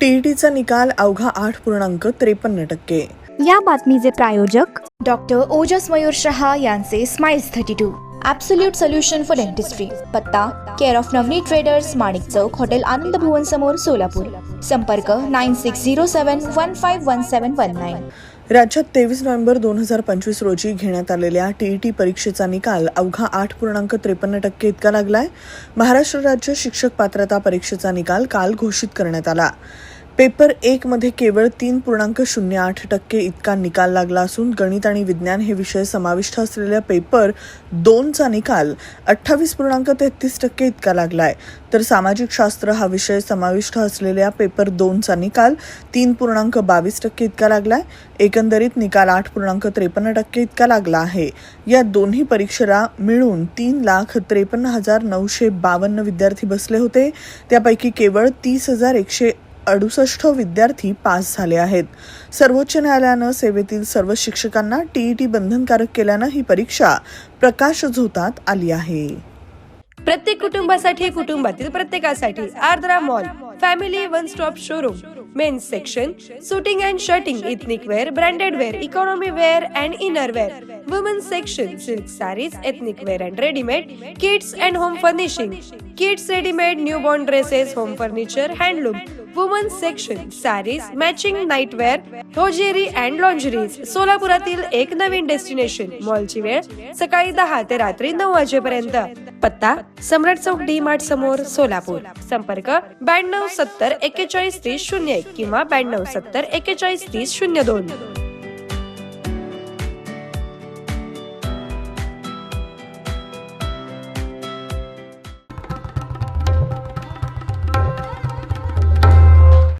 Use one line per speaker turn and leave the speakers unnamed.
टीईटीचा निकाल अवघा आठ पूर्णांक त्रेपन्न टक्के.
या बातमीचे प्रायोजक
डॉक्टर ओजस मयूर शहा यांचे smiles thirty two absolute solution for dentistry पत्ता care of Navani traders Manik Chowk hotel Anand Bhuvan समोर सोलापूर. संपर्क nine six zero seven one five one seven one nine
राज्यात तेवीस नोव्हेंबर दोन हजार पंचवीस रोजी घेण्यात आलेल्या टीईटी परीक्षेचा निकाल अवघा आठ पूर्णांक त्रेपन्न टक्के इतका लागलाय. महाराष्ट्र राज्य शिक्षक पात्रता परीक्षेचा निकाल काल घोषित करण्यात आला. पेपर एकमध्ये केवळ तीन पूर्णांक शून्य आठ टक्के इतका निकाल लागला असून गणित आणि विज्ञान हे विषय समाविष्ट असलेल्या पेपर दोनचा निकाल अठ्ठावीस पूर्णांक तेहतीस टक्के इतका लागला आहे तर सामाजिक शास्त्र हा विषय समाविष्ट असलेल्या पेपर दोनचा निकाल तीन पूर्णांक बावीस टक्के इतका लागला आहे एकंदरीत निकाल आठ पूर्णांक त्रेपन्न टक्के इतका लागला आहे. या दोन्ही परीक्षेला मिळून तीन लाख त्रेपन्न हजार नऊशे बावन्न विद्यार्थी बसले होते. त्यापैकी केवळ तीस हजार एकशे अडुसष्ट विद्यार्थी पास झाले आहेत. सर्वोच्च न्यायालयानं सेवेतील सर्व शिक्षकांना टीईटी बंधनकारक केल्यानं ही परीक्षा प्रकाश झोतात आली आहे.
प्रत्येक कुटुंबासाठी कुटुंबातील प्रत्येकासाठी Ardra mall family one stop showroom men's section suiting and shirting ethnic wear branded wear economy wear and inner wear women's section silk sarees ethnic wear and readymade kids and home furnishing kids readymade new born dresses home furniture handloom women's section sarees matching nightwear hosiery and lingeries सोलापुरातील एक नवीन destination मॉलची वेळ सकाळी दहा ते रात्री नऊ वाजेपर्यंत. पत्ता सम्राट चौक डी मार्ट समोर सोलापूर. संपर्क ब्याण्णव सत्तर एक्केचाळीस तीस शून्य एक किंवा ब्याण्णव सत्तर एक्केचाळीस तीस शून्य दोन.